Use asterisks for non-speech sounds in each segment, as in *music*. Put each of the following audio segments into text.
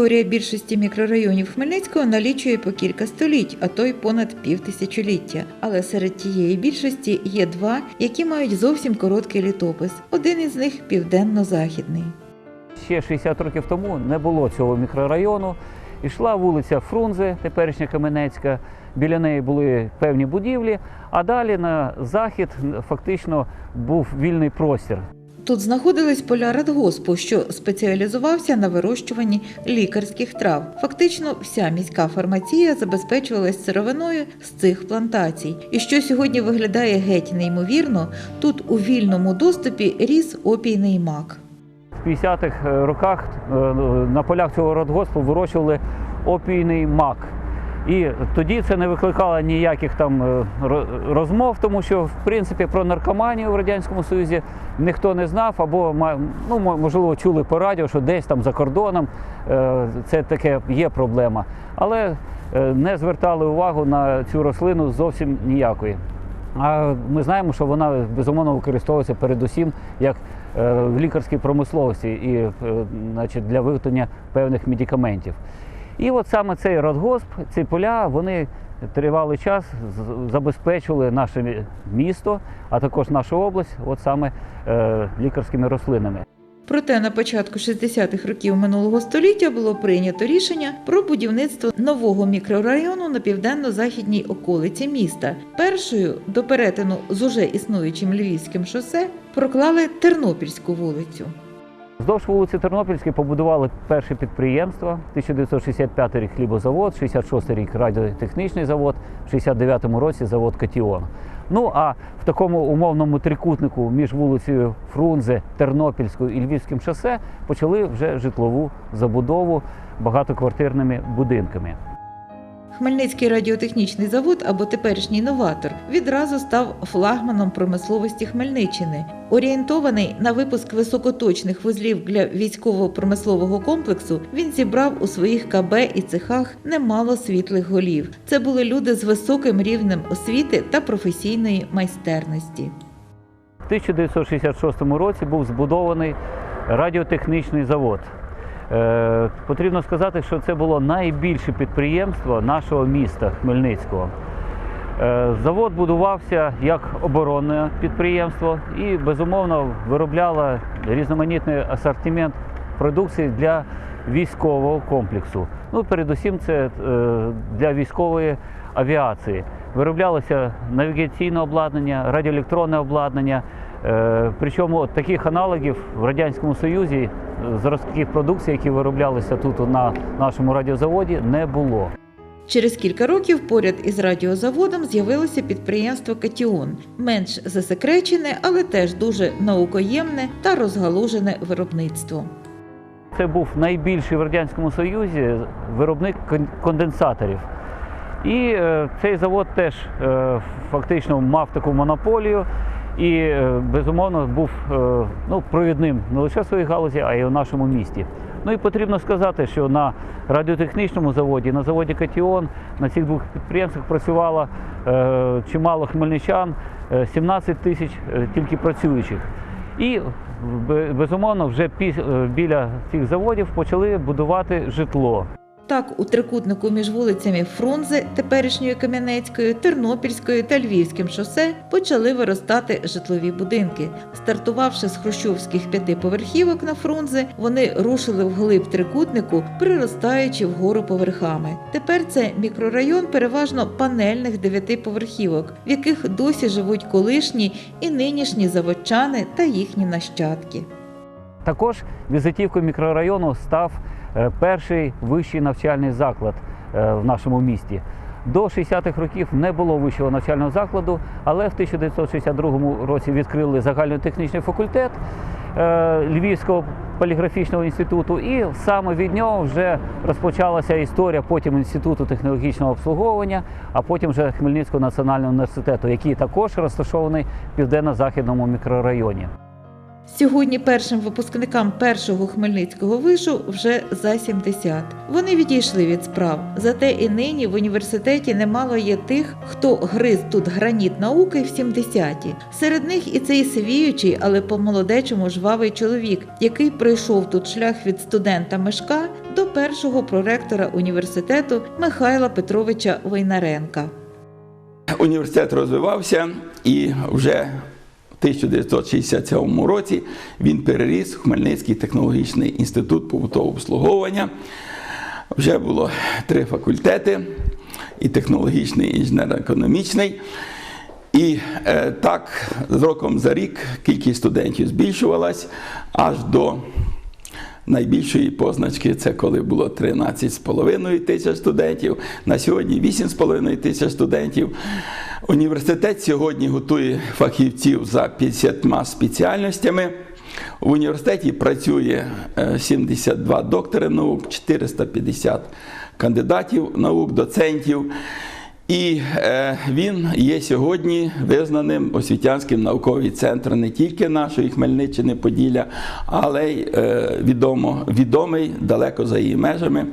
Історія більшості мікрорайонів Хмельницького налічує по кілька століть, а то й понад півтисячоліття. Але серед тієї більшості є два, які мають зовсім короткий літопис. Один із них південно-західний. Ще 60 років тому не було цього мікрорайону. Ішла вулиця Фрунзе, теперішня Каменецька. Біля неї були певні будівлі, а далі на захід фактично був вільний простір. Тут знаходились поля радгоспу, що спеціалізувався на вирощуванні лікарських трав. Фактично, вся міська фармація забезпечувалась сировиною з цих плантацій. І що сьогодні виглядає геть неймовірно, тут у вільному доступі ріс опійний мак. В 50-х роках е, на полях цього радгоспу вирощували опійний мак. І тоді це не викликало ніяких там е, розмов, тому що в принципі про наркоманію в радянському союзі ніхто не знав, або ну можливо чули по радіо, що десь там за кордоном е, це таке є проблема. Але е, не звертали увагу на цю рослину зовсім ніякої. А ми знаємо, що вона безумовно використовується передусім як в лікарській промисловості і значить, для виготовлення певних медикаментів. І от саме цей радгосп, ці поля, вони тривалий час забезпечували наше місто, а також нашу область, от саме е, лікарськими рослинами. Проте на початку 60-х років минулого століття було прийнято рішення про будівництво нового мікрорайону на південно-західній околиці міста. Першою до перетину з уже існуючим львівським шосе проклали Тернопільську вулицю. Вздовж вулиці Тернопільській побудували перше підприємство. 1965 рік хлібозавод, 66 рік радіотехнічний завод, в 69-му році завод Катіон. Ну а в такому умовному трикутнику між вулицею Фрунзе, Тернопільською і Львівським шосе почали вже житлову забудову багатоквартирними будинками. Хмельницький радіотехнічний завод або теперішній новатор відразу став флагманом промисловості Хмельниччини. Орієнтований на випуск високоточних вузлів для військово-промислового комплексу, він зібрав у своїх КБ і цехах немало світлих голів. Це були люди з високим рівнем освіти та професійної майстерності. В 1966 році був збудований радіотехнічний завод. Е, потрібно сказати, що це було найбільше підприємство нашого міста Хмельницького. Е, завод будувався як оборонне підприємство і, безумовно, виробляло різноманітний асортимент продукції для військового комплексу. Ну, передусім, це е, для військової авіації. Вироблялося навігаційне обладнання, радіоелектронне обладнання. Е, Причому таких аналогів в Радянському Союзі е, зразків продукції, які вироблялися тут на нашому радіозаводі, не було. Через кілька років поряд із радіозаводом з'явилося підприємство Катіон, менш засекречене, але теж дуже наукоємне та розгалужене виробництво. Це був найбільший в Радянському Союзі виробник кон- конденсаторів. І е, цей завод теж фактично мав таку монополію і, е, безумовно, був е, ну, провідним не лише в своїй галузі, а й у нашому місті. Ну і потрібно сказати, що на радіотехнічному заводі, на заводі Катіон, на цих двох підприємствах працювало е, чимало хмельничан, е, 17 тисяч е, тільки працюючих. І безумовно вже біля цих заводів почали будувати житло. Так, у трикутнику між вулицями Фрунзе, теперішньою Кам'янецькою, Тернопільською та Львівським шосе почали виростати житлові будинки. Стартувавши з хрущовських п'ятиповерхівок на Фрунзе, вони рушили вглиб трикутнику, приростаючи вгору поверхами. Тепер це мікрорайон переважно панельних дев'ятиповерхівок, в яких досі живуть колишні і нинішні заводчани та їхні нащадки. Також візитівкою мікрорайону став перший вищий навчальний заклад е, в нашому місті. До 60-х років не було вищого навчального закладу, але в 1962 році відкрили загальнотехнічний факультет е, Львівського поліграфічного інституту, і саме від нього вже розпочалася історія потім інституту технологічного обслуговування, а потім вже Хмельницького національного університету, який також розташований в південно-західному мікрорайоні. Сьогодні першим випускникам першого хмельницького вишу вже за 70. Вони відійшли від справ. Зате і нині в університеті немало є тих, хто гриз тут граніт науки в 70-ті. Серед них і цей сивіючий, але по-молодечому жвавий чоловік, який пройшов тут шлях від студента Мешка до першого проректора університету Михайла Петровича Войнаренка. Університет розвивався і вже 1967 році він переріс Хмельницький технологічний інститут побутового обслуговування. Вже було три факультети: і технологічний, і інженерно-економічний. І е, так, з роком за рік кількість студентів збільшувалась аж до найбільшої позначки це коли було 13,5 тисяч студентів, на сьогодні 8,5 тисяч студентів. Університет сьогодні готує фахівців за 50 спеціальностями. В університеті працює е, 72 доктори наук, 450 кандидатів наук, доцентів. І е, він є сьогодні визнаним освітянським науковий центр не тільки нашої Хмельниччини, Поділля, але й е, відомо, відомий далеко за її межами.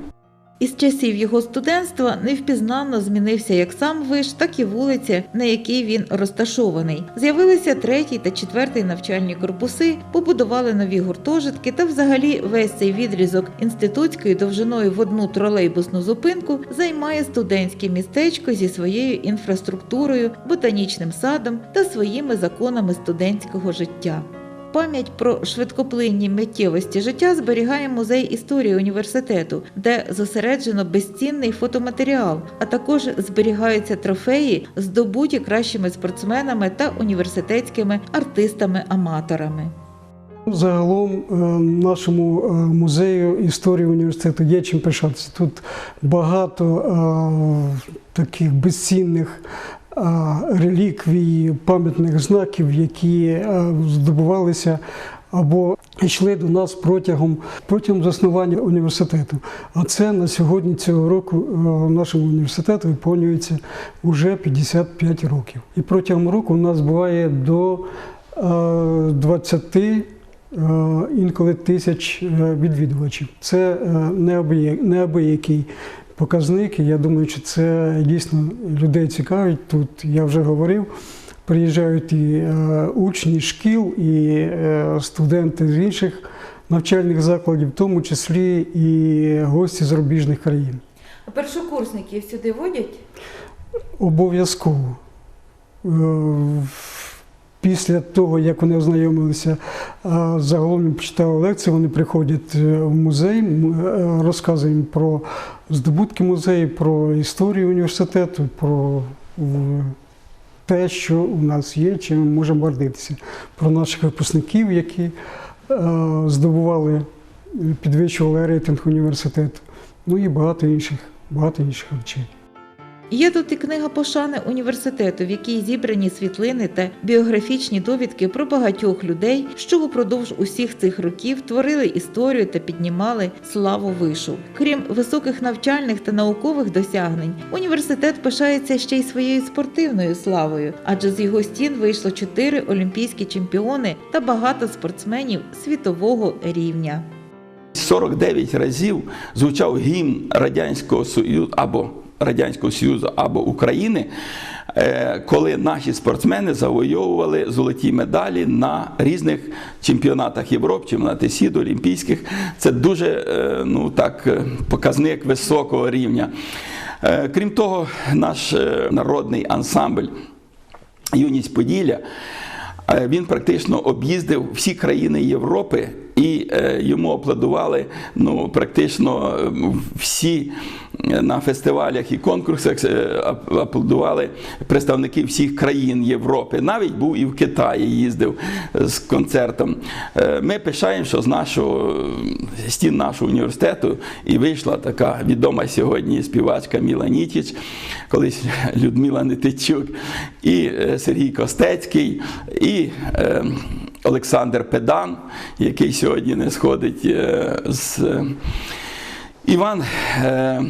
Із часів його студентства невпізнанно змінився як сам виш, так і вулиця, на якій він розташований. З'явилися третій та четвертий навчальні корпуси, побудували нові гуртожитки та взагалі весь цей відрізок інститутської довжиною в одну тролейбусну зупинку займає студентське містечко зі своєю інфраструктурою, ботанічним садом та своїми законами студентського життя. Пам'ять про швидкоплинні миттєвості життя зберігає музей історії університету, де зосереджено безцінний фотоматеріал, а також зберігаються трофеї, здобуті кращими спортсменами та університетськими артистами-аматорами. Загалом е, нашому е, музею історії університету є чим пишатися. Тут багато е, таких безцінних реліквій, пам'ятних знаків, які е, здобувалися або йшли до нас протягом, протягом заснування університету. А це на сьогодні цього року е, нашому університету виповнюється вже 55 років. І протягом року у нас буває до е, 20 е, інколи тисяч відвідувачів. Це неабиякий показник. і Я думаю, що це дійсно людей цікавить. Тут я вже говорив. Приїжджають і е, учні шкіл, і е, студенти з інших навчальних закладів, в тому числі і гості з зарубіжних країн. А першокурсників сюди водять? Обов'язково. Після того, як вони ознайомилися е, загалом почитали лекції, вони приходять е, в музей, е, розказуємо про здобутки музею, про історію університету, про те, що у нас є, чим ми можемо гордитися, про наших випускників, які здобували, підвищували рейтинг університету, ну і багато інших, багато інших речей. Є тут і книга пошани університету, в якій зібрані світлини та біографічні довідки про багатьох людей, що упродовж усіх цих років творили історію та піднімали славу вишу. Крім високих навчальних та наукових досягнень, університет пишається ще й своєю спортивною славою, адже з його стін вийшло чотири олімпійські чемпіони та багато спортсменів світового рівня. 49 разів звучав гімн Радянського Союзу або Радянського Союзу або України, е, коли наші спортсмени завойовували золоті медалі на різних чемпіонатах Європи, чемпіонати світу, Олімпійських. Це дуже е, ну, так, е, показник високого рівня. Крім того, наш народний ансамбль Юність Поділля. Він практично об'їздив всі країни Європи і е, йому аплодували ну, практично е, всі е, на фестивалях і конкурсах е, аплодували представники всіх країн Європи. Навіть був і в Китаї їздив з концертом. Ми пишаємо, що з нашого стін нашого університету і вийшла така відома сьогодні співачка Міла Нітіч, колись *laughs* Людмила Нетичук, і Сергій Костецький, і е, Олександр Педан, який сьогодні не сходить е, з. е, Іван е,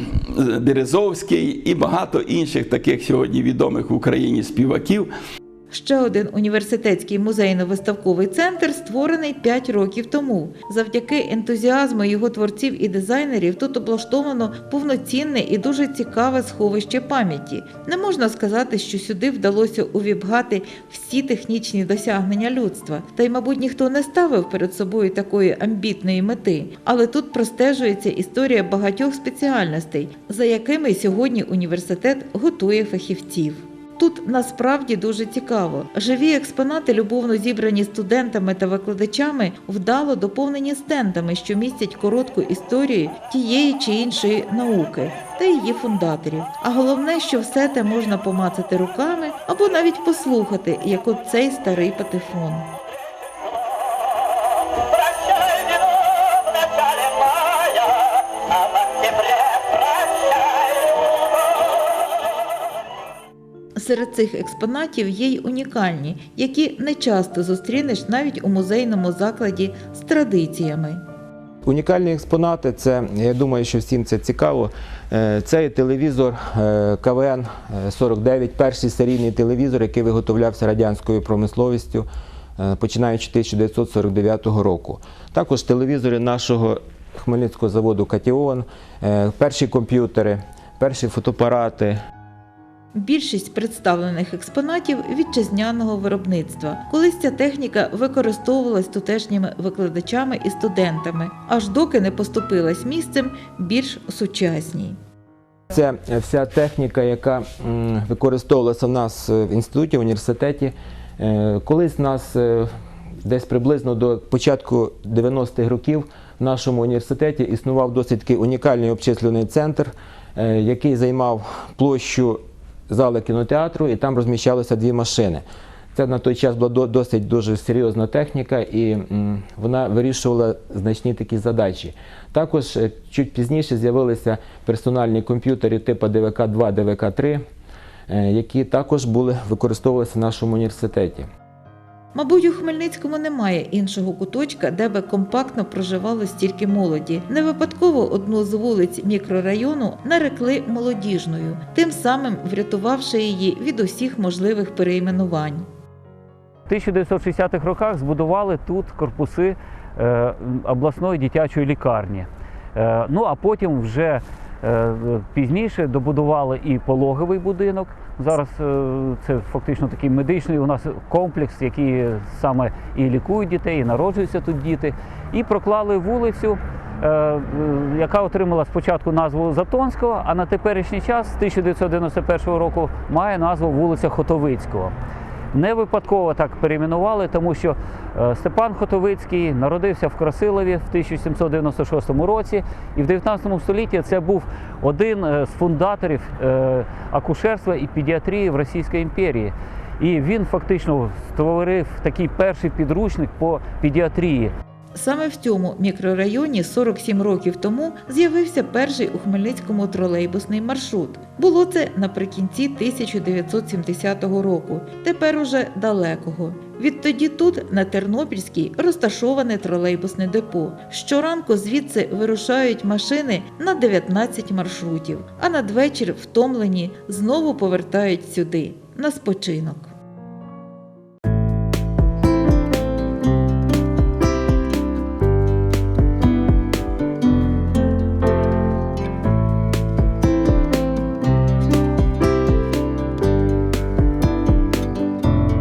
Березовський і багато інших таких сьогодні відомих в Україні співаків. Ще один університетський музейно-виставковий центр створений 5 років тому. Завдяки ентузіазму його творців і дизайнерів тут облаштовано повноцінне і дуже цікаве сховище пам'яті. Не можна сказати, що сюди вдалося увібгати всі технічні досягнення людства. Та й, мабуть, ніхто не ставив перед собою такої амбітної мети. Але тут простежується історія багатьох спеціальностей, за якими сьогодні університет готує фахівців. Тут насправді дуже цікаво. Живі експонати, любовно зібрані студентами та викладачами, вдало доповнені стендами, що містять коротку історію тієї чи іншої науки та її фундаторів. А головне, що все те можна помацати руками або навіть послухати, як от цей старий патефон. Серед цих експонатів є й унікальні, які не часто зустрінеш навіть у музейному закладі з традиціями. Унікальні експонати, це я думаю, що всім це цікаво. Е, Це телевізор е, КВН 49, перший серійний телевізор, який виготовлявся радянською промисловістю, е, починаючи 1949 року. Також телевізори нашого Хмельницького заводу Катіон, е, перші комп'ютери, перші фотоапарати, Більшість представлених експонатів вітчизняного виробництва. Колись ця техніка використовувалась тутешніми викладачами і студентами, аж доки не поступилась місцем більш сучасній. Це вся техніка, яка використовувалася в нас е, в інституті, в університеті. Е, Колись нас е, десь приблизно до початку 90-х років в нашому університеті існував досить такий унікальний обчислювальний центр, який займав площу зали кінотеатру, і там розміщалися дві машини. Це на той час була досить дуже серйозна техніка, і вона вирішувала значні такі задачі. Також е, чуть пізніше з'явилися персональні комп'ютери типу ДВК-2, ДВК-3, е, які також були використовувалися в нашому університеті. Мабуть, у Хмельницькому немає іншого куточка, де би компактно проживало стільки молоді. Не випадково одну з вулиць мікрорайону нарекли молодіжною, тим самим врятувавши її від усіх можливих перейменувань. В 1960-х роках збудували тут корпуси е, обласної дитячої лікарні. Е, ну а потім вже пізніше добудували і пологовий будинок. Зараз е, це фактично такий медичний у нас комплекс, який саме і лікують дітей, і народжуються тут діти. І проклали вулицю, е, е, яка отримала спочатку назву Затонського, а на теперішній час з 1991 року має назву вулиця Хотовицького. Не випадково так перейменували, тому що е, Степан Хотовицький народився в Красилові в 1796 році, і в 19 столітті це був один е, з фундаторів е, акушерства і педіатрії в Російській імперії. І він фактично створив такий перший підручник по педіатрії. Саме в цьому мікрорайоні 47 років тому з'явився перший у Хмельницькому тролейбусний маршрут. Було це наприкінці 1970 року, тепер уже далекого. Відтоді тут, на Тернопільській, розташоване тролейбусне депо. Щоранку звідси вирушають машини на 19 маршрутів, а надвечір втомлені знову повертають сюди на спочинок.